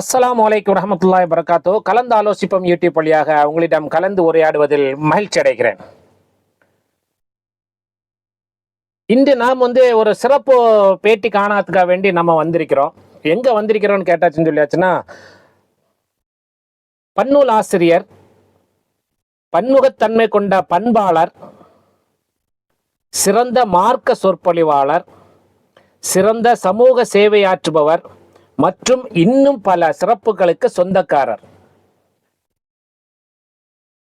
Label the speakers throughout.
Speaker 1: அஸ்லாம் அலைக்கும் வரமத்துல்லாய் வரகாத்தோ கலந்து ஆலோசிப்போம் யூடியூப் வழியாக உங்களிடம் கலந்து உரையாடுவதில் மகிழ்ச்சி அடைகிறேன். இன்று நாம் வந்து ஒரு சிறப்பு பேட்டி காணாதுக்காக வேண்டி நம்ம வந்திருக்கிறோம். எங்க வந்திருக்கிறோம்னு கேட்டாச்சுன்னு சொல்லியாச்சுன்னா பன்னூல் ஆசிரியர் பன்முகத்தன்மை கொண்ட பண்பாளர் சிறந்த மார்க்க சொற்பொழிவாளர் சிறந்த சமூக சேவையாற்றுபவர் மற்றும் இன்னும் பல சிறப்புகளுக்கு சொந்தக்காரர்.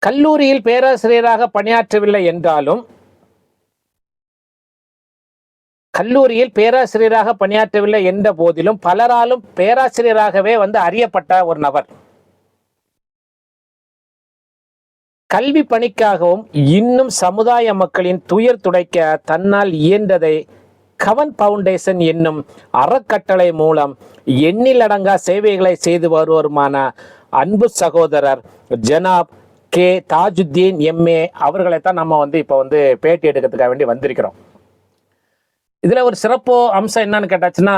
Speaker 1: கல்லூரியில் பேராசிரியராக பணியாற்றவில்லை என்றாலும் கல்லூரியில் பேராசிரியராக பணியாற்றவில்லை என்ற போதிலும் பலராலும் பேராசிரியராகவே வந்து அறியப்பட்ட ஒரு நபர். கல்வி பணிக்காகவும் இன்னும் சமுதாய மக்களின் துயர் துடைக்க தன்னால் இயன்றதை கவன் பவுண்டேஷன் என்னும் அறக்கட்டளை மூலம் எண்ணிலடங்கா சேவைகளை செய்து வருவருமான அன்பு சகோதரர் ஜனாப் கே தாஜுத்தீன் எம்ஏ அவர்களை தான் நம்ம வந்து இப்போ வந்து பேட்டி எடுக்கிறதுக்காக வேண்டி வந்திருக்கிறோம். இதில் ஒரு சிறப்பு அம்சம் என்னன்னு கேட்டாச்சுன்னா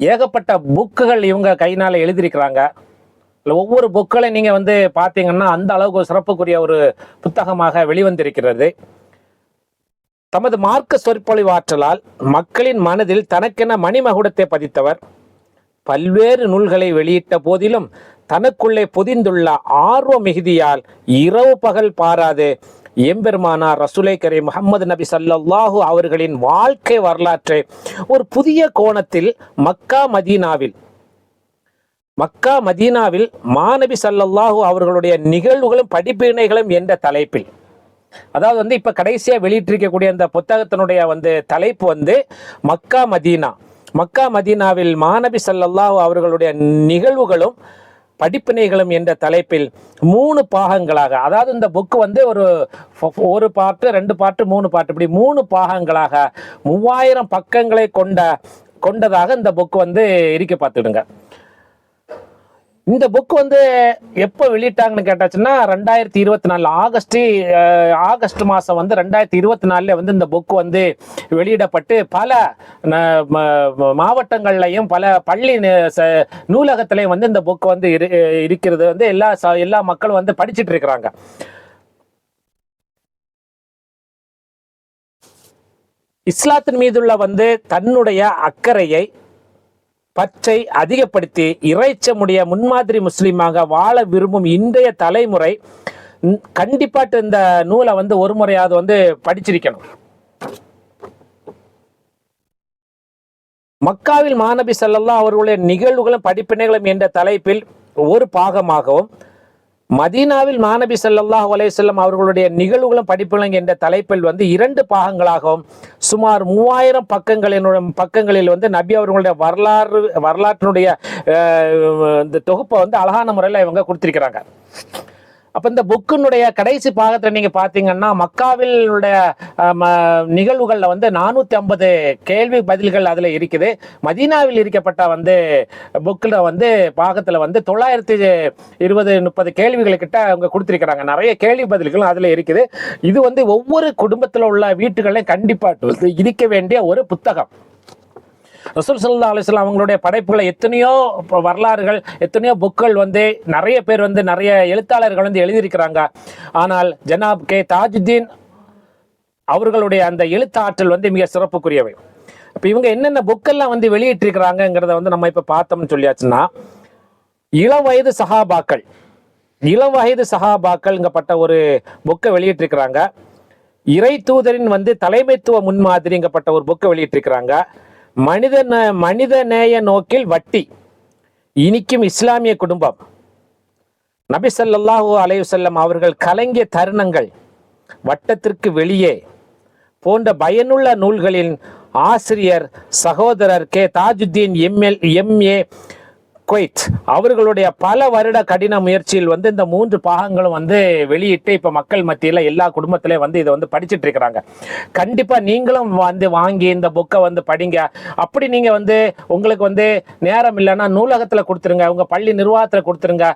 Speaker 1: ஏகப்பட்ட புக்குகள் இவங்க கையினால் எழுதியிருக்கிறாங்க. ஒவ்வொரு புக்களை நீங்கள் வந்து பார்த்தீங்கன்னா அந்த அளவுக்கு சிறப்புக்குரிய ஒரு புத்தகமாக வெளிவந்திருக்கிறது. தமது மார்க்க சொற்பொழிவாற்றலால் மக்களின் மனதில் தனக்கென மணிமகுடத்தை பதித்தவர். பல்வேறு நூல்களை வெளியிட்ட போதிலும் தனக்குள்ளே பொதிந்துள்ள ஆர்வ மிகுதியால் இரவு பகல் பாராது எம்பெருமானார் ரசுலை கரீம் முகமது நபி சல்லாஹு அவர்களின் வாழ்க்கை வரலாற்றை ஒரு புதிய கோணத்தில் மக்கா மதீனாவில் மக்கா மதீனாவில் மாநபி சல்லல்லாஹு அவர்களுடைய நிகழ்வுகளும் படிப்பினைகளும் என்ற தலைப்பில் அதாவது வந்து இப்போ கடைசியாக வெளியிட்டிருக்கக்கூடிய அந்த புத்தகத்தினுடைய வந்து தலைப்பு வந்து மக்கா மதீனா. மக்கா மதீனாவில் மாணவி ஸல்லல்லாஹு அவர்களுடைய நிகழ்வுகளும் படிப்பினைகளும் என்ற தலைப்பில் மூணு பாகங்களாக அதாவது இந்த புக்கு வந்து ஒரு ஒரு பாட்டு ரெண்டு பாட்டு மூணு பாட்டு இப்படி மூணு பாகங்களாக மூவாயிரம் பக்கங்களை கொண்ட கொண்டதாக இந்த புக் வந்து இருக்க பார்த்துடுங்க. இந்த புக் வந்து எப்போ வெளியிட்டாங்கன்னு கேட்டாச்சுன்னா ரெண்டாயிரத்தி இருபத்தி நாலு ஆகஸ்ட் அஹ், ஆகஸ்ட் மாதம் வந்து ரெண்டாயிரத்தி இருபத்தி நாலில் வந்து இந்த புக் வந்து வெளியிடப்பட்டு பல ம- மாவட்டங்கள்லையும் பல பள்ளி ச- நூலகத்திலையும் வந்து இந்த புக் வந்து இரு இருக்கிறது வந்து எல்லா எல்லா மக்களும் வந்து படிச்சிட்டு இருக்கிறாங்க. இஸ்லாத்தின் மீதுள்ள வந்து தன்னுடைய அக்கறையை பற்றை அதிகப்படுத்தி இறைச்சமுடைய முன்மாதிரி முஸ்லீமாக வாழ விரும்பும் இன்றைய தலைமுறை கண்டிப்பாட்டு இந்த நூலை வந்து ஒரு முறையாவது வந்து படிச்சிருக்கணும். மக்காவில் மாநபி ஸல்லல்லாஹு அவர்களுடைய நிகழ்வுகளும் படிப்பினைகளும் என்ற தலைப்பில் ஒரு பாகமாகவும் மதீனாவில் மாநபி சல்லாஹ் அலையம் அவர்களுடைய நிகழ்வுகளும் படிப்புகளும் என்ற தலைப்பில் வந்து இரண்டு பாகங்களாகவும் சுமார் மூவாயிரம் பக்கங்களினுடைய பக்கங்களில் வந்து நபி அவர்களுடைய வரலாறு வரலாற்றினுடைய அஹ், இந்த தொகுப்பை வந்து அழகான முறையில் இவங்க கொடுத்திருக்கிறாங்க. அப்ப இந்த புக்கினுடைய கடைசி பாகத்தில் நீங்க பாத்தீங்கன்னா மக்காவில் உடைய ம- நிகழ்வுகள்ல வந்து நானூத்தி ஐம்பது கேள்வி பதில்கள் அதுல இருக்குது மதீனாவில் இருக்கப்பட்ட வந்து புக்கில் வந்து பாகத்துல வந்து தொள்ளாயிரத்தி இருபது முப்பது கேள்விகளுக்கிட்ட அவங்க கொடுத்துருக்கிறாங்க நிறைய கேள்வி பதில்களும் அதுல இருக்குது இது வந்து ஒவ்வொரு குடும்பத்துல உள்ள வீட்டுகளையும் கண்டிப்பா இருக்க வேண்டிய ஒரு புத்தகம் ரசூல் சல்லா அலிஸ்லாம் அவங்களுடைய படைப்புகளை எத்தனையோ வரலாறுகள் எத்தனையோ புக்கள் வந்து நிறைய பேர் வந்து நிறைய எழுத்தாளர்கள் வந்து எழுதியிருக்கிறாங்க. ஆனால் ஜனாப் கே தாஜுதீன் அவர்களுடைய அந்த எழுத்தாற்றல் வந்து மிக சிறப்புக்குரியவை. இப்போ இவங்க என்னென்ன புக்கெல்லாம் வந்து வெளியிட்டிருக்கிறாங்கங்கிறத வந்து நம்ம இப்போ பார்த்தோம்னு சொல்லியாச்சுன்னா இளம் வயது சகாபாக்கள் இளம் வயது சகாபாக்கள்ங்கப்பட்ட ஒரு புக்கை வெளியிட்டிருக்கிறாங்க. இறை தூதரின் வந்து தலைமைத்துவ முன்மாதிரிங்கப்பட்ட ஒரு புக்கை வெளியிட்டிருக்கிறாங்க. மனித மனித நேய நோக்கில் வட்டி. இனிக்கும் இஸ்லாமிய குடும்பம். நபி ஸல்லல்லாஹு அலைஹி அவர்கள் கலங்கிய தருணங்கள் வட்டத்திற்கு வெளியே போன்ற பயனுள்ள நூல்களின் ஆசிரியர் சகோதரர் K Tajuddin M L M A Kuwait அவர்களுடைய பல வருட கடின முயற்சியில் வந்து இந்த மூன்று பாகங்களும் வந்து வெளியிட்டு இப்போ மக்கள் மத்தியில் எல்லா குடும்பத்திலையும் வந்து இதை வந்து படிச்சுட்டு இருக்கிறாங்க. கண்டிப்பாக நீங்களும் வந்து வாங்கி இந்த புக்கை வந்து படிங்க. அப்படி நீங்கள் வந்து உங்களுக்கு வந்து நேரம் இல்லைன்னா நூலகத்தில் கொடுத்துருங்க. உங்கள் பள்ளி நிர்வாகத்தில் கொடுத்துருங்க.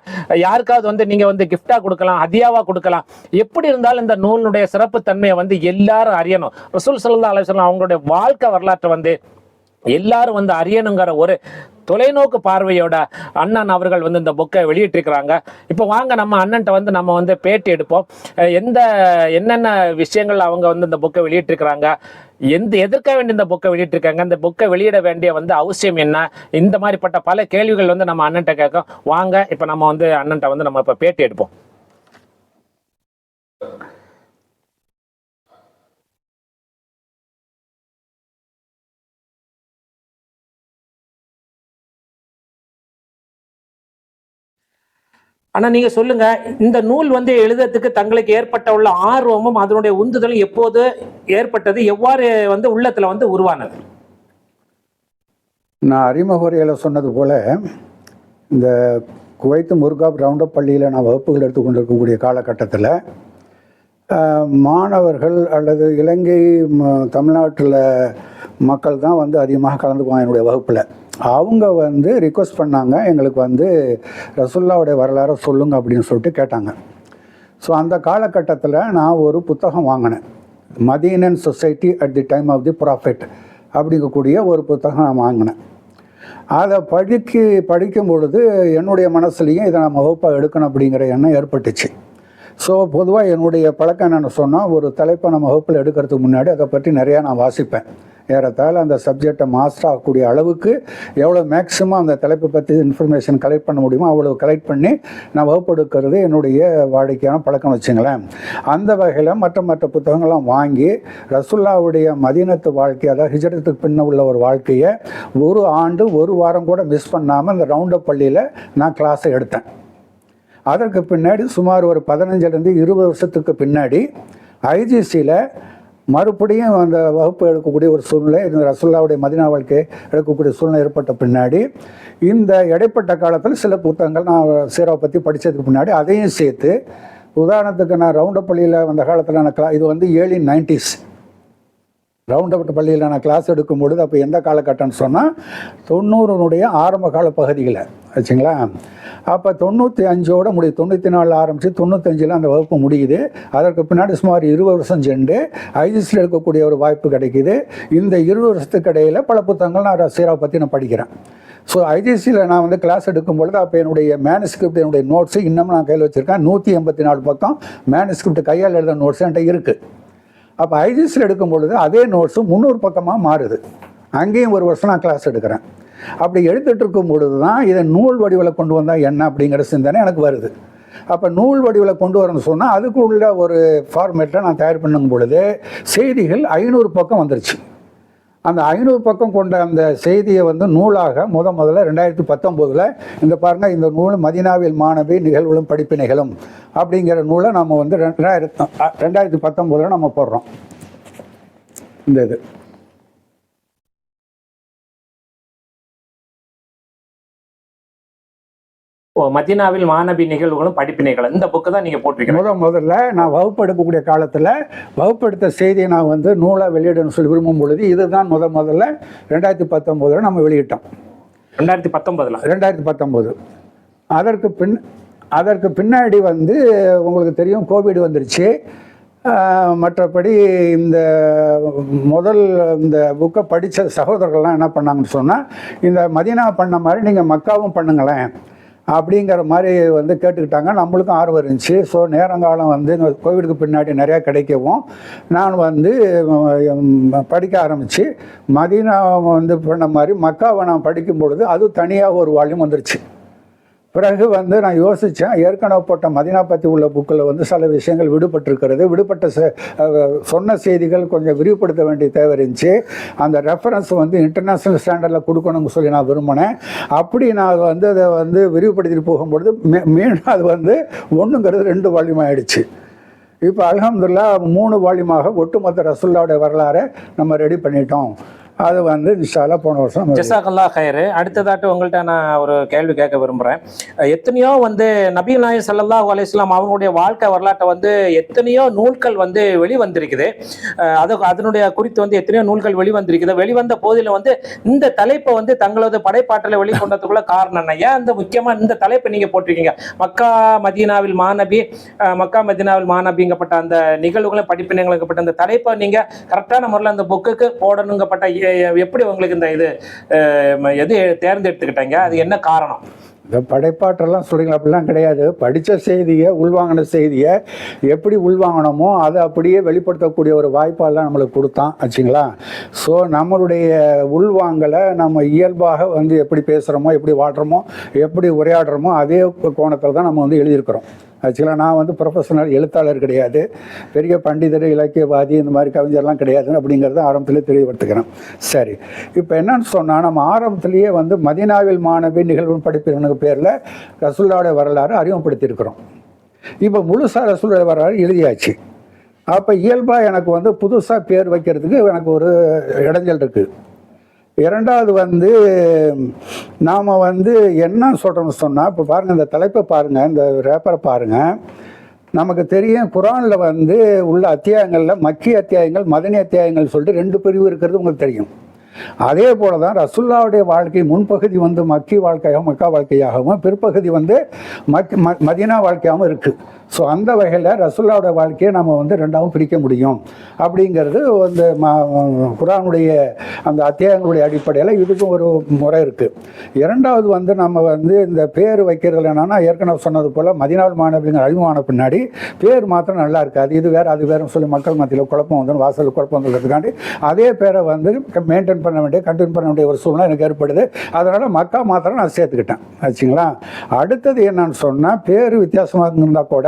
Speaker 1: யாருக்காவது வந்து நீங்கள் வந்து கிஃப்டாக கொடுக்கலாம் அதியாவாக கொடுக்கலாம். எப்படி இருந்தாலும் இந்த நூலினுடைய சிறப்பு தன்மையை வந்து எல்லாரும் அறியணும். ரசூல் சல்லா அலுவலம் அவங்களுடைய வாழ்க்கை வரலாற்றை வந்து எல்லாரும் வந்து அறியணுங்கிற ஒரு தொலைநோக்கு பார்வையோட அண்ணன் அவர்கள் வந்து இந்த புக்கை வெளியிட்டிருக்கிறாங்க. இப்போ வாங்க நம்ம அண்ணன்ட்ட வந்து நம்ம வந்து பேட்டி எடுப்போம். எந்த என்னென்ன விஷயங்கள் அவங்க வந்து இந்த புக்கை வெளியிட்டிருக்கிறாங்க? எந்த எதிர்க்க வேண்டிய இந்த புக்கை வெளியிட்டிருக்காங்க? இந்த புக்கை வெளியிட வேண்டிய வந்து அவசியம் என்ன? இந்த மாதிரிப்பட்ட பல கேள்விகள் வந்து நம்ம அண்ணன்ட்ட கேட்கும் வாங்க இப்போ நம்ம வந்து அண்ணன்ட்ட வந்து நம்ம இப்போ பேட்டி எடுப்போம். ஆனா நீங்க சொல்லுங்க இந்த நூல் வந்து எழுதுறதுக்கு தங்களுக்கு ஏற்பட்ட உள்ள ஆர்வமும் அதனுடைய உந்துதலும் எப்போது ஏற்பட்டது? எவ்வாறு வந்து உள்ளத்துல வந்து உருவானது?
Speaker 2: நான் அறிமுக உரையில் சொன்னது போல் இந்த குவைத்து முருகா ரவுண்டப் பள்ளியில் நான் வகுப்புகள் எடுத்துக்கொண்டு இருக்கக்கூடிய காலகட்டத்தில் மாணவர்கள் அல்லது இலங்கை தமிழ்நாட்டில் மக்கள் தான் வந்து அதிகமாக கலந்துக்குவாங்க என்னுடைய வகுப்பில். அவங்க வந்து ரிக்வஸ்ட் பண்ணாங்க எங்களுக்கு வந்து ரசுல்லாவுடைய வரலாறை சொல்லுங்க அப்படின்னு சொல்லிட்டு கேட்டாங்க. ஸோ அந்த காலகட்டத்தில் நான் ஒரு புத்தகம் வாங்கினேன். Medinan society at the time of the prophet அப்படிங்கக்கூடிய ஒரு புத்தகம் நான் வாங்கினேன். அதை படிக்க படிக்கும் பொழுது என்னுடைய மனசுலையும் இதை நம்ம வகுப்பாக எடுக்கணும் அப்படிங்கிற எண்ணம் ஏற்பட்டுச்சு. ஸோ பொதுவாக என்னுடைய பழக்கம் என்னென்னு சொன்னால் ஒரு தலைப்பை நம்ம வகுப்பில் எடுக்கிறதுக்கு முன்னாடி அதை பற்றி நிறையா நான் வாசிப்பேன். ஏறத்தாழ அந்த சப்ஜெக்டை மாஸ்டர் ஆகக்கூடிய அளவுக்கு எவ்வளோ மேக்ஸிமம் அந்த தலைப்பை பற்றி இன்ஃபர்மேஷன் கலெக்ட் பண்ண முடியுமோ அவ்வளோ கலெக்ட் பண்ணி நான் வகுப்படுக்கிறது என்னுடைய வாடிக்கையான பழக்கம் வச்சுங்களேன். அந்த வகையில் மற்ற மற்ற புத்தகங்கள்லாம் வாங்கி ரசுல்லாவுடைய மதீனத்து வாழ்க்கை அதாவது ஹிஜரத்துக்கு பின்ன உள்ள ஒரு வாழ்க்கையை ஒரு ஆண்டு ஒரு வாரம் கூட மிஸ் பண்ணாமல் அந்த ரவுண்டப் பள்ளியில் நான் கிளாஸை எடுத்தேன். அதற்கு பின்னாடி சுமார் ஒரு பதினஞ்சுலேருந்து இருபது வருஷத்துக்கு பின்னாடி ஐஜிசியில் மறுபடியும் அந்த வகுப்பு எடுக்கக்கூடிய ஒரு சூழ்நிலை இந்த ரசுல்லாவுடைய மதினா வாழ்க்கை எடுக்கக்கூடிய சூழ்நிலை ஏற்பட்ட பின்னாடி இந்த இடைப்பட்ட காலத்தில் சில புத்தகங்கள் நான் சீராவை பற்றி படித்ததுக்கு முன்னாடி அதையும் சேர்த்து உதாரணத்துக்கு நான் ரவுண்டப்பள்ளியில் அந்த காலத்தில் நான் கிளா இது வந்து ஏர்லி நைன்டிஸ் ரவுண்டப்பட்ட பள்ளியில் நான் கிளாஸ் எடுக்கும் பொழுது அப்போ எந்த காலகட்டம்னு சொன்னால் தொண்ணூறுனுடைய ஆரம்ப கால பகுதிகளை வச்சுங்களா அப்போ தொண்ணூற்றி அஞ்சோட முடிய தொண்ணூற்றி நாலில் ஆரம்பித்து தொண்ணூத்தஞ்சில் அந்த வகுப்பு முடியுது. அதற்கு பின்னாடி சுமார் இருபது வருஷம் சென்று ஐஜிஸில் எடுக்கக்கூடிய ஒரு வாய்ப்பு கிடைக்குது. இந்த இருபது வருஷத்துக்கு இடையில் பல புத்தகங்கள் நான் சீராவை பற்றி நான் படிக்கிறேன். ஸோ ஐஜிசியில் நான் வந்து கிளாஸ் எடுக்கும் பொழுது அப்போ என்னுடைய மேனுஸ்கிரிப்ட் என்னுடைய நோட்ஸு இன்னமும் நான் கையில் வச்சுருக்கேன். நூற்றி எண்பத்தி நாலு பக்கம் மேனுஸ்கிரிப்ட் கையால் எழுத நோட்ஸ் என்கிட்ட இருக்குது அப்போ ஐஜிஸில் எடுக்கும் பொழுது அதே நோட்ஸு முந்நூறு பக்கமாக மாறுது. அங்கேயும் ஒரு வருஷம் நான் கிளாஸ் எடுக்கிறேன். அப்படி எடுத்துகிட்டு இருக்கும் பொழுது தான் இதை நூல் வடிவில் கொண்டு வந்தால் என்ன அப்படிங்கிற சிந்தனை எனக்கு வருது. அப்போ நூல் வடிவில் கொண்டு வரணும்னு சொன்னால் அதுக்கு உள்ள ஒரு ஃபார்மேட்டில் நான் தயார் பண்ணும் பொழுது செய்திகள் ஐநூறு பக்கம் வந்துருச்சு. அந்த ஐநூறு பக்கம் கொண்ட அந்த செய்தியை வந்து நூலாக முத முதல்ல ரெண்டாயிரத்தி பத்தொம்போதில் இந்த பாருங்கள் இந்த நூல் மதினாவில் மாணவி நிகழ்வுகளும் படிப்பினைகளும் அப்படிங்கிற நூலை நம்ம வந்து ரெண்டாயிரத்து ரெண்டாயிரத்தி பத்தொம்போதில் நம்ம போடுறோம். இந்த இது.
Speaker 1: மதீனாவில் மாணவி நிகழ்வுகளும் படிப்பினைகளும். இந்த புக்கு தான் நீங்க போட்டிருக்கீங்க.
Speaker 2: முத முதல்ல நான் வகுப்பு எடுக்கக்கூடிய காலத்தில் வகுப்பு எடுத்த செய்தியை நான் வந்து நூலாக வெளியிடணும்னு சொல்லி விரும்பும் பொழுது இதுதான் முத முதல்ல ரெண்டாயிரத்தி பத்தொம்போதில் நம்ம வெளியிட்டோம்.
Speaker 1: ரெண்டாயிரத்தி பத்தொன்பதுல
Speaker 2: ரெண்டாயிரத்தி பத்தொம்போது. அதற்கு பின் அதற்கு பின்னாடி வந்து உங்களுக்கு தெரியும் கோவிட் வந்துருச்சு. மற்றபடி இந்த முதல் இந்த புக்கை படித்த சகோதரர்கள்லாம் என்ன பண்ணாங்கன்னு சொன்னால் இந்த மதீனா பண்ண மாதிரி நீங்கள் மக்காவும் பண்ணுங்களேன். அப்படிங்கிற மாதிரி வந்து கேட்டுக்கிட்டாங்க. நம்மளுக்கும் ஆர்வம் இருந்துச்சு. ஸோ நேரங்காலம் வந்து கோவிலுக்கு கோவிடுக்கு பின்னாடி நிறையா கிடைக்கவும் நான் வந்து படிக்க ஆரம்பித்து மதீனா வந்து பண்ண மாதிரி மக்காவை நான் படிக்கும் பொழுது அது தனியாக ஒரு வால்யூம் வந்துருச்சு. பிறகு வந்து நான் யோசித்தேன் ஏற்கனவே போட்ட மதினா பற்றி உள்ள புக்கில் வந்து சில விஷயங்கள் விடுபட்டிருக்கிறது. விடுபட்ட செ- சொன்ன செய்திகள் கொஞ்சம் விரிவுபடுத்த வேண்டிய தேவை இருந்துச்சு. அந்த ரெஃபரன்ஸ் வந்து இன்டர்நேஷ்னல் ஸ்டாண்டர்டில் கொடுக்கணும்னு சொல்லி நான் விரும்பினேன். அப்படி நான் வந்து அதை வந்து விரிவுபடுத்திட்டு போகும்பொழுது மீ- மீண்டும் அது வந்து ஒன்றுங்கிறது ரெண்டு வால்யூம் ஆகிடுச்சு இப்போ அலமதுல்லா மூணு வால்யூமாக ஒட்டுமொத்த ரசுல்லாவுடைய வரலாறை நம்ம ரெடி பண்ணிட்டோம். அது வந்து இன்ஷால்லா போன வருஷம் நம்ம
Speaker 1: ஜசாக்கல்லா அடுத்ததாட்டு உங்கள்கிட்ட நான் ஒரு கேள்வி கேட்க விரும்புகிறேன் எத்தனையோ வந்து நபீல் நாயர் சல்லல்லாஹு அலிஸ்லாம் அவங்களுடைய வாழ்க்கை வரலாற்றை வந்து எத்தனையோ நூல்கள் வந்து வெளிவந்திருக்குது. அது அதனுடைய குறித்து வந்து எத்தனையோ நூல்கள் வெளிவந்திருக்குது. வெளிவந்த போதில் வந்து இந்த தலைப்பை வந்து தங்களது படைப்பாற்றலை வெளிக்கொண்டதுக்குள்ள காரணம் என்ன? ஏன் இந்த முக்கியமாக இந்த தலைப்பை நீங்கள் போட்டிருக்கீங்க? மக்கா மதீனாவில் மாநபி மக்கா மதீனாவில் மாநபிங்கப்பட்ட அந்த நிகழ்வுகளும் படிப்பினங்களுக்கப்பட்ட அந்த தலைப்பை நீங்கள் கரெக்டான முறையில் அந்த புக்குக்கு போடணுங்கப்பட்ட எப்படி உங்களுக்கு இந்த இது எது தேர்ந்தெடுத்துக்கிட்டீங்க? அது என்ன காரணம்?
Speaker 2: இந்த படைப்பாற்றெல்லாம் சொல்கிறீங்களா அப்படிலாம் கிடையாது. படித்த செய்தியை உள்வாங்கின செய்தியை எப்படி உள்வாங்கணுமோ அதை அப்படியே வெளிப்படுத்தக்கூடிய ஒரு வாய்ப்பாலாம் நம்மளுக்கு கொடுத்தான் ஆச்சுங்களா? ஸோ நம்மளுடைய உள்வாங்கலை நம்ம இயல்பாக வந்து எப்படி பேசுகிறோமோ எப்படி வாழ்கிறோமோ எப்படி உரையாடுறோமோ அதே கோணத்தில் தான் நம்ம வந்து எழுதியிருக்கிறோம். ஆக்சுவலாக நான் வந்து ப்ரொஃபஷனல் எழுத்தாளர் கிடையாது. பெரிய பண்டிதர் இலக்கியவாதி இந்த மாதிரி கவிஞர்லாம் கிடையாது அப்படிங்கிறத ஆரம்பத்தில் தெளிவுபடுத்துக்கிறேன். சரி. இப்போ என்னன்னு சொன்னால் நம்ம ஆரம்பத்திலேயே வந்து மதினாவில் மாணவி நிகழ்வு படிப்பினுக்கு பேரில் ரசுல்லாவுடைய வரலாறு அறிமுகப்படுத்தியிருக்கிறோம். இப்போ முழுசாக ரசுல்லாவுடைய வரலாறு எழுதியாச்சு. அப்போ இயல்பாக எனக்கு வந்து புதுசாக பேர் வைக்கிறதுக்கு எனக்கு ஒரு இடைஞ்சல் இருக்குது இரண்டாவது வந்து நாம் வந்து என்ன சொல்கிறோம்னு சொன்னால் இப்போ பாருங்கள் இந்த தலைப்பை பாருங்கள் இந்த ரேப்பரை பாருங்கள் நமக்கு தெரியும் குரானில் வந்து உள்ள அத்தியாயங்களில் மக்கிய அத்தியாயங்கள் மதனி அத்தியாயங்கள் சொல்லிட்டு ரெண்டு பிரிவு இருக்கிறது உங்களுக்கு தெரியும். அதே போல தான் ரசுல்லாவுடைய வாழ்க்கை முன்பகுதி வந்து மக்கி வாழ்க்கையாகவும் மக்கா வாழ்க்கையாகவும் பிற்பகுதி வந்து மக் ம மதீனா வாழ்க்கையாகவும் இருக்குது ஸோ அந்த வகையில் ரசுல்லாவோட வாழ்க்கையை நம்ம வந்து ரெண்டாவும் பிரிக்க முடியும். அப்படிங்கிறது அந்த குரானுடைய அந்த அத்தியாயங்களுடைய அடிப்படையில் இதுக்கும் ஒரு முறை இருக்குது இரண்டாவது வந்து நம்ம வந்து இந்த பேர் வைக்கிறது என்னன்னா ஏற்கனவே சொன்னது போல் மதினாள் மாணவிங்க அழிவான பின்னாடி பேர் மாத்திரம் நல்லா இருக்காது. இது வேறு அது வேறு சொல்லி மக்கள் மத்தியில் குழப்பம் வந்து வாசல் குழப்பம் வந்துக்கிறதுக்காண்டி அதே பேரை வந்து மெயின்டைன் பண்ண வேண்டிய கண்டினியூ பண்ண வேண்டிய ஒரு சூழ்நிலை எனக்கு ஏற்படுது. அதனால் மக்கா மாத்திரம் நான் சேர்த்துக்கிட்டேன். ஆச்சுங்களா? அடுத்தது என்னன்னு சொன்னால் பேர் வித்தியாசமாக இருந்தால் கூட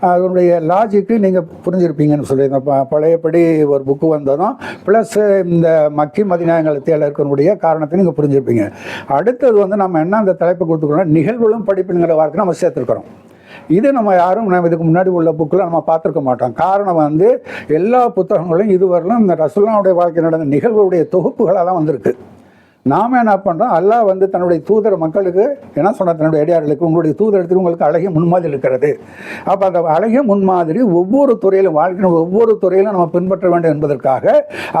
Speaker 2: அதனுடைய லாஜிக்கு நீங்கள் புரிஞ்சிருப்பீங்கன்னு சொல்லி இந்த ப- பழையபடி ஒரு புக்கு வந்ததும் ப்ளஸ் இந்த மக்கி மதிநாயகத்தில் இருக்கக்கூடிய காரணத்தை நீங்கள் புரிஞ்சிருப்பீங்க. அடுத்தது வந்து நம்ம என்ன அந்த தலைப்பு கொடுத்துக்கணும் நிகழ்வுகளும் படிப்புங்கிற வார்த்தை நம்ம சேர்த்துருக்குறோம். இது நம்ம யாரும் நம்ம இதுக்கு முன்னாடி உள்ள புக்கில் நம்ம பார்த்துருக்க மாட்டோம். காரணம் வந்து எல்லா புத்தகங்களும் இதுவரையிலும் இந்த ரசுல்லாவுடைய வாழ்க்கை நடந்த நிகழ்வுடைய தொகுப்புகளாக தான் வந்திருக்கு. நாம் என்ன பண்ணுறோம் அல்லாஹ் வந்து தன்னுடைய தூதர் மக்களுக்கு என்ன சொன்ன தன்னுடைய அடியார்களுக்கு உங்களுடைய தூதரத்துக்கு உங்களுக்கு அழகிய முன்மாதிரி இருக்கிறது. அப்போ அந்த அழகிய முன்மாதிரி ஒவ்வொரு துறையிலும் வாழ்க்கையின் ஒவ்வொரு துறையிலும் நம்ம பின்பற்ற வேண்டும் என்பதற்காக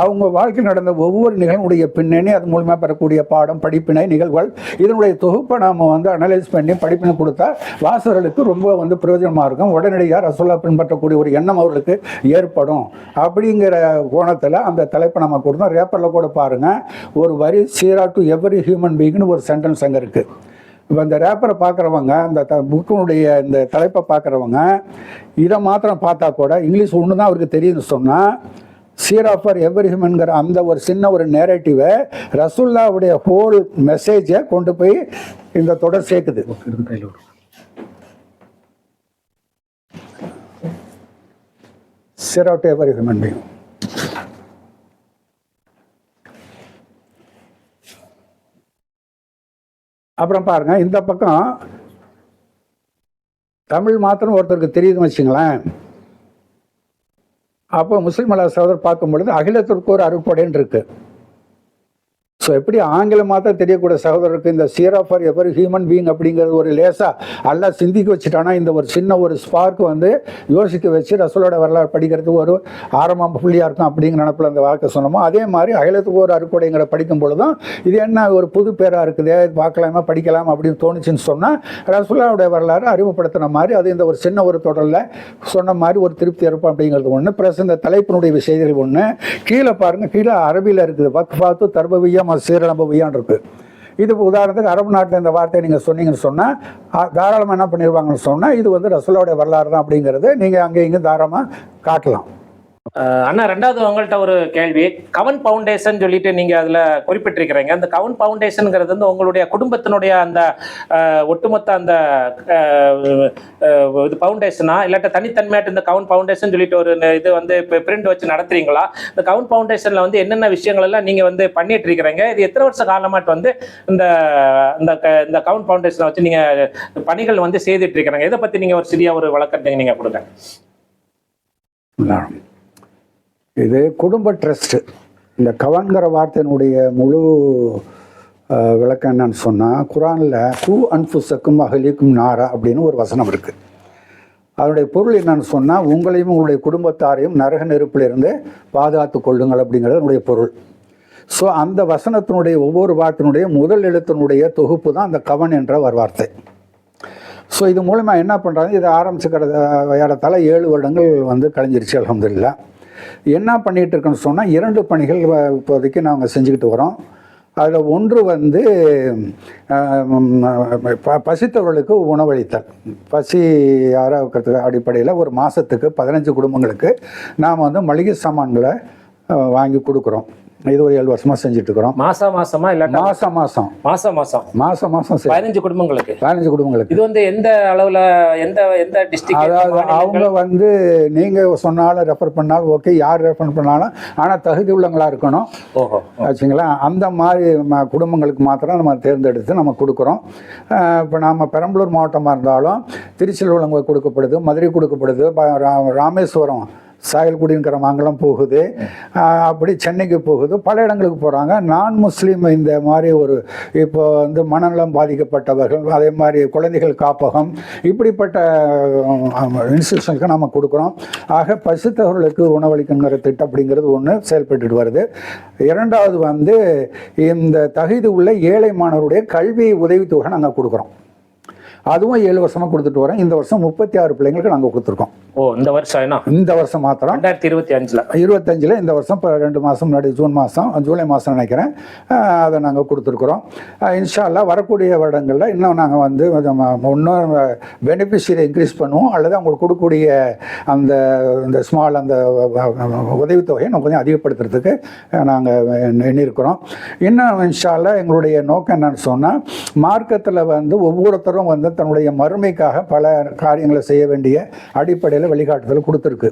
Speaker 2: அவங்க வாழ்க்கையில் நடந்த ஒவ்வொரு நிகழ்வுடைய பின்னணி அது மூலமாக பெறக்கூடிய பாடம் படிப்பினை நிகழ்வுகள் இதனுடைய தொகுப்பை நாம் வந்து அனலைஸ் பண்ணி படிப்பினை கொடுத்தா வாசகர்களுக்கு ரொம்ப வந்து பிரயோஜனமாக இருக்கும். உடனடியாக ரசோல்லா பின்பற்றக்கூடிய ஒரு எண்ணம் அவர்களுக்கு ஏற்படும். அப்படிங்கிற கோணத்தில் அந்த தலைப்பை நம்ம கொடுத்தோம். ரேப்பரில் கூட பாருங்கள் ஒரு வரி சீரா டு எவரி ஹியூமன் பீங்னு ஒரு சென்டென்ஸ் அங்கே இருக்குது இப்போ இந்த ரேப்பரை பார்க்குறவங்க இந்த த புக்கினுடைய இந்த தலைப்பை பார்க்குறவங்க இதை மாத்திரம் பார்த்தா கூட இங்கிலீஷ் ஒன்று தான் அவருக்கு தெரியுதுன்னு சொன்னால் சீரா ஃபார் எவரி ஹியூமன்கிற அந்த ஒரு சின்ன ஒரு நேரேட்டிவை ரசுல்லாவுடைய ஹோல் மெசேஜை கொண்டு போய் இந்த தொடர் சேர்க்குது. சீரா டு எவரி ஹியூமன் பீங் அப்புறம் பாருங்க இந்த பக்கம் தமிழ் மாத்திரம் ஒருத்தருக்கு தெரியுதுன்னு வச்சுங்களேன். அப்போ முஸ்லீம் அல்லாத சகோதரர் பார்க்கும் பொழுது அகிலத்திற்கு ஒரு அறுப்படைன்னு இருக்கு. ஸோ எப்படி ஆங்கிலமாக தான் தெரியக்கூடிய சகோதரருக்கு இந்த சீரா ஃபார் எவர் ஹியூமன் பீயிங் அப்படிங்கிறது ஒரு லேசாக எல்லாம் சிந்திக்க வச்சுட்டானா இந்த ஒரு சின்ன ஒரு ஸ்பார்க் வந்து யோசிக்க வச்சு ரசூலோட வரலாறு படிக்கிறதுக்கு ஒரு ஆரம்பம் புள்ளியாக இருக்கும் அப்படிங்கிற நினப்பில் அந்த வாழ்க்கை சொன்னோமோ அதே மாதிரி அகிலத்துக்கு ஒரு அறுக்கொடைங்கிற படிக்கும் பொழுதும் இது என்ன ஒரு புது பேராக இருக்குது பார்க்கலாமா படிக்கலாம் அப்படின்னு தோணுச்சுன்னு சொன்னால் ரசூலாவுடைய வரலாறு அறிமுகப்படுத்தின மாதிரி அது இந்த ஒரு சின்ன ஒரு தொடரில் சொன்ன மாதிரி ஒரு திருப்தி இருப்போம் அப்படிங்கிறது ஒன்று ப்ளஸ் இந்த தலைப்பினுடைய செய்திகள் ஒன்று கீழே பாருங்கள் கீழே அரபியில் இருக்குது வக்ஃபாத்து சீரழம்பு சீரநபவியான் இருக்கு. இது உதாரணத்துக்கு அரபு நாட்டில் இந்த வார்த்தையை நீங்கள் சொன்னீங்கன்னு சொன்னால் தாராளமாக என்ன பண்ணிடுவாங்கன்னு சொன்னால் இது வந்து ரசூலாவுடைய வரலாறு தான் அப்படிங்கிறது நீங்கள் அங்கே இங்கே தாராளமாக காட்டலாம்.
Speaker 1: அண்ணா ரெண்டாவது உங்கள்கிட்ட ஒரு கேள்வி. கவன் ஃபவுண்டேஷன் சொல்லிட்டு நீங்க அதுல குறிப்பிட்டிருக்கிறீங்க. அந்த கவன் பவுண்டேஷனுங்கிறது வந்து உங்களுடைய குடும்பத்தினுடைய அந்த ஒட்டுமொத்த அந்த இது பவுண்டேஷனா? இல்லாட்ட தனித்தன்மையாட்டு இந்த கவன் ஃபவுண்டேஷன் சொல்லிட்டு ஒரு இது வந்து இப்போ பிரிண்ட் வச்சு நடத்துறீங்களா? இந்த கவன் பவுண்டேஷன்ல வந்து என்னென்ன விஷயங்கள் எல்லாம் நீங்க வந்து பண்ணிட்டு இருக்கிறீங்க இது எத்தனை வருஷ காலமாட்டு வந்து இந்த இந்த க- இந்த கவன் ஃபவுண்டேஷனை வச்சு நீங்க பணிகள் வந்து செய்துட்டு இருக்கிறாங்க இதை பத்தி நீங்க ஒரு சிறிய ஒரு வழக்கத்தை நீங்க கொடுங்க.
Speaker 2: இது குடும்ப ட்ரஸ்ட்டு இந்த கவன்கிற வார்த்தையினுடைய முழு விளக்கம் என்னன்னு சொன்னால் குரானில் ஹூ அன்புசக்கும் அகலிக்கும் நாரா அப்படின்னு ஒரு வசனம் இருக்குது அதனுடைய பொருள் என்னன்னு சொன்னால் உங்களையும் உங்களுடைய குடும்பத்தாரையும் நரக நெருப்பிலிருந்து பாதுகாத்து கொள்ளுங்கள் அப்படிங்கிறது என்னுடைய பொருள். ஸோ அந்த வசனத்தினுடைய ஒவ்வொரு வார்த்தையினுடைய முதல் எழுத்தினுடைய தொகுப்பு தான் அந்த கவன் என்ற ஒரு வார்த்தை. ஸோ இது மூலமாக என்ன பண்ணுறாங்க இதை ஆரம்பிச்சுக்கிறது ஏறத்தாழ ஏழு வருடங்கள் வந்து கழிஞ்சிருச்சு அலமதுல்லா என்ன பண்ணிகிட்டு இருக்கோன்னு சொன்னால் இரண்டு பணிகள் வ- இப்போதைக்கு நாங்கள் செஞ்சுக்கிட்டு வரோம். அதில் ஒன்று வந்து ப- பசித்தவர்களுக்கு உணவளித்தல். பசி ஆரோக்கிறதுக்கு அடிப்படையில் ஒரு மாதத்துக்கு பதினஞ்சு குடும்பங்களுக்கு நாம் வந்து மளிகை சாமான்களை வாங்கி கொடுக்குறோம். இது ஒரு ஏழு வருஷமாக செஞ்சுட்டு இருக்கிறோம்
Speaker 1: மாசா மாசமா இல்லாட்டா
Speaker 2: மாதம் மாதம்
Speaker 1: மாசம். மாசம்
Speaker 2: மாதம் மாதம்
Speaker 1: பதினஞ்சு குடும்பங்களுக்கு.
Speaker 2: பதினஞ்சு குடும்பங்களுக்கு.
Speaker 1: இது வந்து எந்த அளவுல எந்த எந்த டிஸ்ட்ரிக்ட்
Speaker 2: அதாவது அவங்க வந்து நீங்கள் சொன்னாலும் ரெஃபர் பண்ணாலும் ஓகே யார் ரெஃபர் பண்ணாலும் ஆனால் தகுதி உள்ளவங்களா இருக்கணும்.
Speaker 1: ஓஹோ
Speaker 2: ஆச்சுங்களா? அந்த மாதிரி குடும்பங்களுக்கு மாத்திரம் நம்ம தேர்ந்தெடுத்து நம்ம கொடுக்குறோம். இப்போ நம்ம பெரம்பலூர் மாவட்டமாக இருந்தாலும் திருச்சியில் உள்ளவங்க கொடுக்கப்படுது மதுரை கொடுக்கப்படுது ராமேஸ்வரம் சாயல்குடிங்கிற மங்கலம் போகுது. அப்படி சென்னைக்கு போகுது. பல இடங்களுக்கு போகிறாங்க நான் முஸ்லீம் இந்த மாதிரி ஒரு இப்போ வந்து மனநலம் பாதிக்கப்பட்டவர்கள் அதே மாதிரி குழந்தைகள் காப்பகம் இப்படிப்பட்ட இன்ஸ்டியூஷனுக்கு நம்ம கொடுக்குறோம். ஆக பசித்தவர்களுக்கு உணவளிக்குங்கிற திட்டம் அப்படிங்கிறது ஒன்று செயல்பட்டுட்டு வருது. இரண்டாவது வந்து இந்த தகுதி உள்ள ஏழை மாணவருடைய கல்வி உதவித்தொகை நாங்கள் கொடுக்குறோம். அதுவும் ஏழு வருஷமாக கொடுத்துட்டு வரோம் இந்த வருஷம் முப்பத்தி ஆறு பிள்ளைங்களுக்கு நாங்கள் கொடுத்துருக்கோம்.
Speaker 1: ஓ இந்த வருஷம் என்ன
Speaker 2: இந்த வருஷம் மாத்திரம்.
Speaker 1: ரெண்டாயிரத்தி இருபத்தி அஞ்சுல.
Speaker 2: இருபத்தஞ்சில் இந்த வருஷம் இப்போ ரெண்டு மாதம் முன்னாடி ஜூன் மாதம் ஜூலை மாதம் நினைக்கிறேன். அதை நாங்கள் கொடுத்துருக்குறோம். அஹ் இன்ஷா அல்லாஹ் வரக்கூடிய வருடங்களில் இன்னும் நாங்கள் வந்து இன்னும் பெனிஃபிஷியரை இன்க்ரீஸ் பண்ணுவோம். அல்லது அவங்களுக்கு கொடுக்கக்கூடிய அந்த இந்த ஸ்மால் அந்த உதவித்தொகையை நம்ம கொஞ்சம் அதிகப்படுத்துறதுக்கு நாங்கள் எண்ணியிருக்கிறோம். இன்னும் இன்ஷா அல்லாஹ் எங்களுடைய நோக்கம் என்னன்னு சொன்னால் மார்க்கத்தில் வந்து ஒவ்வொருத்தரும் வந்து தன்னுடைய மறுமைக்காக பல காரியங்களை செய்ய வேண்டிய அடிப்படையில் வழிகாட்டுதல் கொடுத்துருக்கு.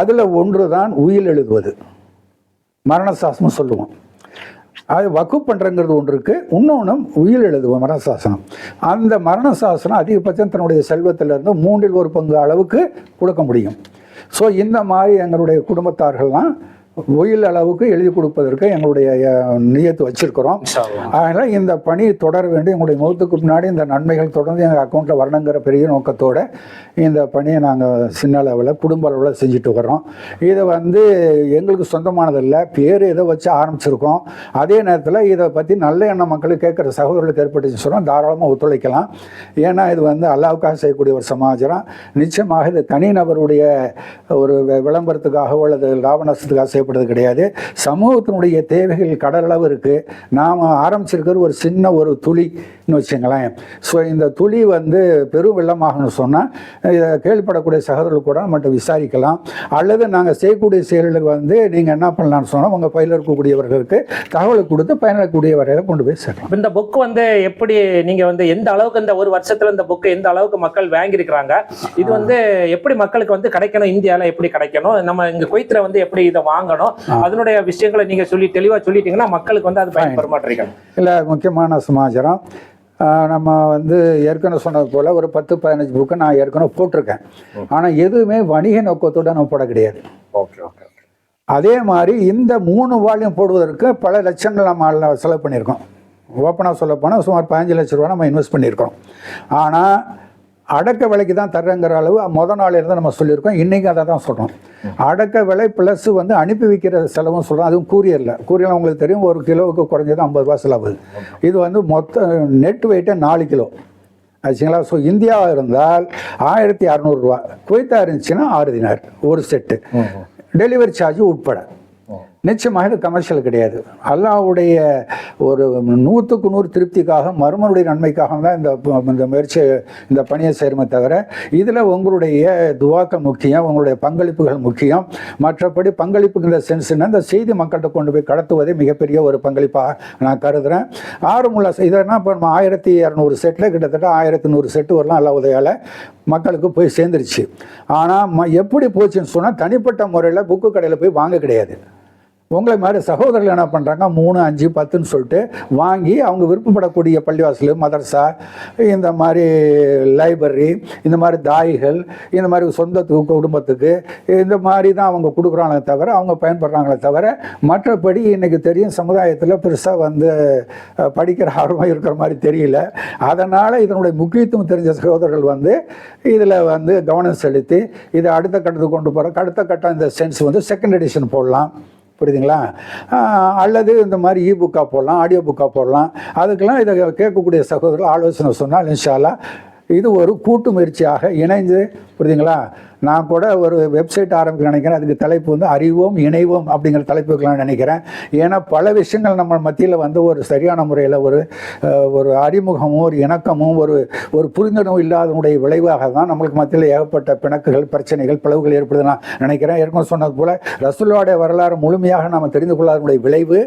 Speaker 2: அதில் ஒன்று தான் உயில் எழுதுவது. மரணசாசனம் சொல்லுவோம். அது வக்கு பண்ணுறங்கிறது ஒன்று இருக்குது இன்னொன்று உயில் எழுதுவோம் மரணசாசனம். அந்த மரணசாசனம் அதிகபட்சம் தன்னுடைய செல்வத்திலிருந்து மூன்றில் ஒரு பங்கு அளவுக்கு கொடுக்க முடியும். ஸோ இந்த மாதிரி எங்களுடைய குடும்பத்தார்கள்லாம் உயில் அளவுக்கு எழுதி கொடுப்பதற்கு எங்களுடைய நியத்து வச்சிருக்கிறோம். அதனால் இந்த பணி தொடர வேண்டும் எங்களுடைய முகத்துக்கு முன்னாடி இந்த நன்மைகள் தொடர்ந்து எங்கள் அக்கௌண்ட்டில் வரணுங்கிற பெரிய நோக்கத்தோடு இந்த பணியை நாங்கள் சின்ன அளவில் குடும்ப அளவில் செஞ்சுட்டு வர்றோம். இது வந்து எங்களுக்கு சொந்தமானதில்லை. பேர் இதை வச்சு ஆரம்பிச்சிருக்கோம். அதே நேரத்தில் இதை பற்றி நல்ல எண்ணம் மக்களுக்கு கேட்குற சகோதரர்களுக்கு ஏற்பட்டுச்சு சொன்னால் தாராளமாக ஒத்துழைக்கலாம். ஏன்னா இது வந்து அல்லாவுக்காக செய்யக்கூடிய ஒரு சமாச்சாரம் நிச்சயமாக இது தனிநபருடைய ஒரு விளம்பரத்துக்காகவோ அல்லது லாப நஷ்டத்துக்காக செய்யப்படுறது கிடையாது. சமூகத்தினுடைய தேவைகள் கடலளவு இருக்குது நாம் ஆரம்பிச்சிருக்கிறது ஒரு சின்ன ஒரு துளின்னு வச்சுங்களேன் ஸோ இந்த துளி வந்து பெரும் வெள்ளமாகணும்னு சொன்னால் இதை கேள்விப்படக்கூடிய சகோதரர்கள் கூட நம்மகிட்ட விசாரிக்கலாம். அல்லது நாங்கள் செய்யக்கூடிய செயல்களுக்கு வந்து நீங்கள் என்ன பண்ணலாம்னு சொன்னால் உங்கள் பயில இருக்கக்கூடியவர்களுக்கு தகவல் கொடுத்து பயனக்கூடிய வரையில் கொண்டு போய் சேர்க்கலாம்.
Speaker 1: இந்த புக் வந்து எப்படி நீங்க வந்து எந்த அளவுக்கு இந்த ஒரு வருஷத்துல இந்த புக் எந்த அளவுக்கு மக்கள் வாங்கியிருக்கிறாங்க இது வந்து எப்படி மக்களுக்கு வந்து கிடைக்கணும் இந்தியால எப்படி கிடைக்கணும் நம்ம இங்க குவைத்துல வந்து எப்படி இதை வாங்கணும் அதனுடைய விஷயங்களை நீங்க சொல்லி தெளிவா சொல்லிட்டீங்கன்னா மக்களுக்கு வந்து அது பயன்பெற மாட்டேங்கிறாங்க
Speaker 2: இல்லை முக்கியமான சமாச்சாரம். நம்ம வந்து ஏற்கனவே சொன்னது போல் ஒரு பத்து பதினஞ்சு புக்கு நான் ஏற்கனவே போட்டிருக்கேன். ஆனால் எதுவுமே வணிக நோக்கத்தோடு நம்ம போட கிடையாது.
Speaker 1: ஓகே ஓகே
Speaker 2: அதே மாதிரி இந்த மூணு வால்யூம் போடுவதற்கு பல லட்சங்கள் நம்ம செலவு பண்ணியிருக்கோம். ஓப்பனாக சொல்ல போனால் சுமார் பதினஞ்சு லட்ச ரூபா நம்ம இன்வெஸ்ட் பண்ணியிருக்கோம். ஆனால் அடக்க விலைக்கு தான் தர்றங்கிற அளவு முத நாள் இருந்து நம்ம சொல்லியிருக்கோம். இன்றைக்கி அதை தான் சொல்கிறோம் அடக்க விலை ப்ளஸ் வந்து அனுப்பி வைக்கிற செலவும் சொல்கிறோம் அதுவும் கூரியரில் கூரியரில் உங்களுக்கு தெரியும் ஒரு கிலோவுக்கு குறைஞ்சது ஐம்பது ரூபா செலவு. இது வந்து மொத்த நெட் வெயிட்டே நாலு கிலோ. ஆச்சுங்களா? ஸோ இந்தியாவாக இருந்தால் ஆயிரத்தி அறநூறுரூவா குவைத்தா இருந்துச்சுன்னா ஆறு தினார். ஒரு செட்டு டெலிவரி சார்ஜ் உட்பட. நிச்சயமாக இது கமர்ஷியல் கிடையாது. அல்லாவுடைய ஒரு நூற்றுக்கு நூறு திருப்திக்காக மருமனுடைய நன்மைக்காக தான் இந்த இந்த முயற்சி இந்த பணியை சேருமே தவிர இதில் உங்களுடைய துவாக்கள் முக்கியம் உங்களுடைய பங்களிப்புகள் முக்கியம். மற்றபடி பங்களிப்புங்கிற சென்ஸ்னால் இந்த செய்தி மக்கள்கிட்ட கொண்டு போய் கடத்துவதே மிகப்பெரிய ஒரு பங்களிப்பாக நான் கருதுகிறேன் ஆறுமுள்ள இதெல்லாம் இப்போ நம்ம ஆயிரத்தி இரநூறு செட்டில் கிட்டத்தட்ட ஆயிரத்தி நூறு செட்டு வரலாம் அல்ல உதவியால் மக்களுக்கு போய் சேர்ந்துருச்சு. ஆனால் ம எப்படி போச்சுன்னு சொன்னால் தனிப்பட்ட முறையில் புக்கு கடையில் போய் வாங்க கிடையாது. உங்களை மாதிரி சகோதரர்கள் என்ன பண்ணுறாங்க மூணு அஞ்சு பத்துன்னு சொல்லிட்டு வாங்கி அவங்க விருப்பப்படக்கூடிய பள்ளிவாசல் மதரசா இந்த மாதிரி லைப்ரரி இந்த மாதிரி தாய்கள் இந்த மாதிரி சொந்த குடும்பத்துக்கு இந்த மாதிரி தான் அவங்க கொடுக்குறாங்களே தவிர அவங்க பயன்படுறாங்களே தவிர மற்றபடி இன்றைக்கி தெரியும் சமுதாயத்தில் பெருசாக வந்து படிக்கிற ஆர்வம் இருக்கிற மாதிரி தெரியல. அதனால் இதனுடைய முக்கியத்துவம் தெரிஞ்ச சகோதரர்கள் வந்து இதில் வந்து கவனம் செலுத்தி இதை அடுத்த கட்டத்துக்கு கொண்டு போகிற அடுத்த கட்டம் இந்த சென்ஸ் வந்து செகண்ட் எடிஷன் போடலாம். புரியுதுங்களா? அல்லது இந்த மாதிரி இ புக்காக போடலாம் ஆடியோ புக்காக போடலாம். அதுக்கெல்லாம் இதை கேட்கக்கூடிய சகோதரர்கள் ஆலோசனை சொன்னால் இன்ஷால்லா இது ஒரு கூட்டு முயற்சியாக இணைந்து புரியுதுங்களா? நான் கூட ஒரு வெப்சைட் ஆரம்பிக்க நினைக்கிறேன். அதுக்கு தலைப்பு வந்து அறிவோம் இணைவோம் அப்படிங்கிற தலைப்பு வைக்கலாம்னு நினைக்கிறேன். ஏன்னா பல விஷயங்கள் நம்ம மத்தியில் வந்து ஒரு சரியான முறையில் ஒரு ஒரு அறிமுகமும் ஒரு இணக்கமும் ஒரு ஒரு புரிந்துணர்வு இல்லாதனுடைய விளைவாக தான் நம்மளுக்கு மத்தியில் ஏகப்பட்ட பிணக்குகள் பிரச்சனைகள் பிளவுகள் ஏற்படுது நான் நினைக்கிறேன். ஏற்கனவே சொன்னது போல் ரசூலுடைய வரலாறு முழுமையாக நாம் தெரிந்து கொள்ளாதனுடைய விளைவு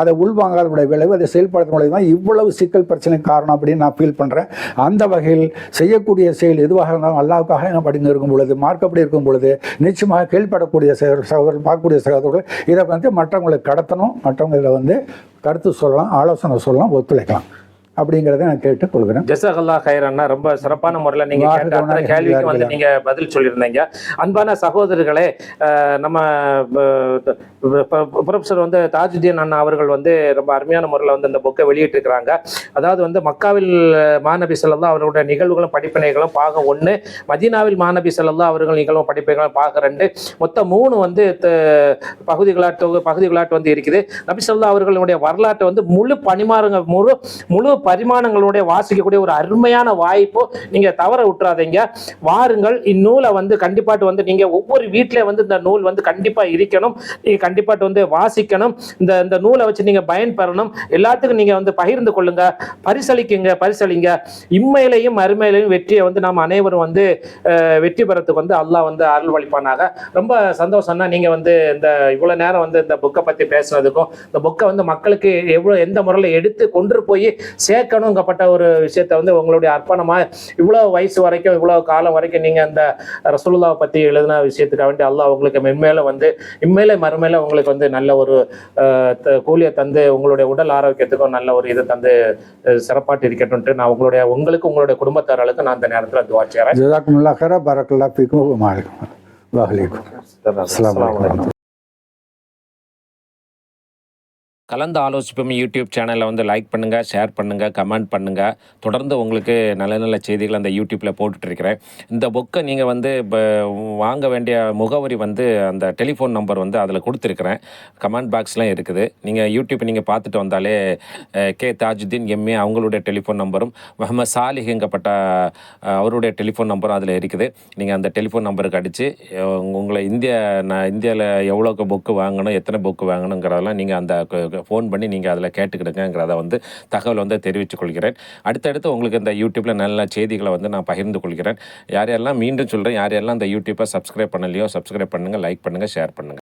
Speaker 2: அதை உள்வாங்காதனுடைய விளைவு அதை செயல்படுத்த தான் இவ்வளவு சிக்கல் பிரச்சனை காரணம் அப்படின்னு நான் ஃபீல் பண்ணுறேன் அந்த வகையில் செய்யக்கூடிய செயல் எதுவாக இருந்தாலும் அல்லாவுக்காக நம்ம படிங்க இருக்கும் பொழுது மார்க்கப்படி இருக்கும் பொழுது நிச்சயமாக கீழ்ப்படக்கூடிய சகோதரர் பார்க்கக்கூடிய சகோதரர்கள் இதை வந்து மற்றவங்களுக்கு கடத்தணும் மற்றவங்க இதில் வந்து கருத்து சொல்லலாம் ஆலோசனை சொல்லலாம் ஒத்துழைக்கலாம். அப்படிங்கிறத நான் கேட்டுக்கொள்கிறேன்.
Speaker 1: ஜெசகல்லா ஹைரண்ணா ரொம்ப சிறப்பான முறையில் நீங்க
Speaker 2: வாழ்க
Speaker 1: கேட்ட அத்தனை கேள்விக்கு வந்து
Speaker 2: இருக்கலாம்.
Speaker 1: நீங்க பதில் சொல்லியிருந்தீங்க. அன்பான சகோதரர்களே நம்ம ப்ரொஃபஸர் வந்து தாஜுதீன் அண்ணா அவர்கள் வந்து ரொம்ப அருமையான முறையில் வந்து இந்த புக்கை வெளியிட்டிருக்கிறாங்க. அதாவது வந்து மக்காவில் மாநபி ஸல்லல்லாஹு அவர்களுடைய நிகழ்வுகளும் படிப்பினைகளும் பாகம் ஒன்று மதீனாவில் மாநபி ஸல்லல்லாஹு அவர்கள் நிகழ்வும் படிப்பினைகளும் பாகம் ரெண்டு. மொத்தம் மூணு வந்து பகுதிகளாட்டு பகுதிகளாட்டு வந்து இருக்குது. நபி ஸல்லல்லாஹு அவர்களுடைய வரலாற்றை வந்து முழு பரிமாறங்க முழு முழு பரிமாணங்களுடைய வாசிக்கக்கூடிய ஒரு அருமையான வாய்ப்பு. நீங்க தவற விட்டுறாதீங்க. வாருங்கள். இந்நூலை வந்து கண்டிப்பாட்டு வந்து நீங்க ஒவ்வொரு வீட்டிலே வந்து இந்த நூல் வந்து கண்டிப்பா இருக்கணும். நீங்க கண்டிப்பாட்டு வந்து வாசிக்கணும். இந்த இந்த நூலை வச்சு நீங்க பயன்பெறணும் எல்லாத்துக்கும் நீங்க வந்து பகிர்ந்து கொள்ளுங்க. பரிசளிக்குங்க பரிசளிங்க. இம்மையிலையும் அருமையிலையும் வெற்றியை வந்து நாம் அனைவரும் வந்து வெற்றி பெறத்துக்கு வந்து அல்லாஹ் வந்து அருள் வழிப்பானாக ரொம்ப சந்தோஷம்னா நீங்க வந்து இந்த இவ்வளவு நேரம் வந்து இந்த புக்கை பத்தி பேசுனதுக்கும் இந்த புக்கை வந்து மக்களுக்கு எவ்வளவு எந்த முறையில் எடுத்து கொண்டு போய் சேர்க்கணுங்கப்பட்ட ஒரு விஷயத்த வந்து உங்களுடைய அர்ப்பணமா இவ்வளவு வயசு வரைக்கும் இவ்வளவு காலம் வரைக்கும் நீங்க அந்த ரசூலுல்லாவை பத்தி எழுதின விஷயத்துக்காக வேண்டி அல்லாஹ் உங்களுக்கு மென்மேல வந்து இம்மையில மறுமையில உங்களுக்கு வந்து நல்ல ஒரு கூலியை தந்து உங்களுடைய உடல் ஆரோக்கியத்துக்கும் நல்ல ஒரு இதை தந்து சிறப்பாட்டு இருக்கட்டும்ட்டு நான் உங்களுடைய உங்களுக்கு உங்களுடைய குடும்பத்தார்களுக்கு நான் அந்த நேரத்தில் துவா செய்கிறேன்
Speaker 2: ஜிதாக்குமுல்லா கரா பரக்கல்லா பிக்கும் மாலிக்கும். வஹலைக்கும் அஸ்ஸலாமு
Speaker 1: கலந்து ஆலோசிப்போம். யூடியூப் சேனலை வந்து லைக் பண்ணுங்கள் ஷேர் பண்ணுங்கள் கமெண்ட் பண்ணுங்கள் தொடர்ந்து உங்களுக்கு நல்ல நல்ல செய்திகள் அந்த யூடியூப்பில் போட்டுட்ருக்கிறேன் இந்த புக்கை நீங்கள் வந்து இப்போ வாங்க வேண்டிய முகவரி வந்து அந்த டெலிஃபோன் நம்பர் வந்து அதில் கொடுத்துருக்குறேன். கமெண்ட் பாக்ஸ்லாம் இருக்குது. நீங்கள் யூடியூப் நீங்கள் பார்த்துட்டு வந்தாலே கே. தாஜுதீன் எம்ஏ அவங்களுடைய டெலிஃபோன் நம்பரும் முகமது சாலிஹுங்கப்பட்ட அவருடைய டெலிஃபோன் நம்பரும் அதில் இருக்குது. நீங்கள் அந்த டெலிஃபோன் நம்பருக்கு அடித்து உங்களை இந்திய நான் இந்தியாவில் எவ்வளோக்கு புக்கு வாங்கணும் எத்தனை புக்கு வாங்கணுங்கிறதெல்லாம் நீங்கள் அந்த ஃபோன் பண்ணி நீங்கள் அதில் கேட்டுக்கிடுங்கிறத வந்து தகவல் வந்து தெரிவித்துக் கொள்கிறேன். அடுத்தடுத்து உங்களுக்கு இந்த யூடியூப்பில் நல்ல செய்திகளை வந்து நான் பகிர்ந்து கொள்கிறேன். யார் யாரெல்லாம் மீண்டும் சொல்கிறேன் யார் யாரெல்லாம் இந்த யூடியூப்பை சப்ஸ்கிரைப் பண்ணலையோ சப்ஸ்கிரைப் பண்ணுங்கள் லைக் பண்ணுங்கள் ஷேர் பண்ணுங்கள்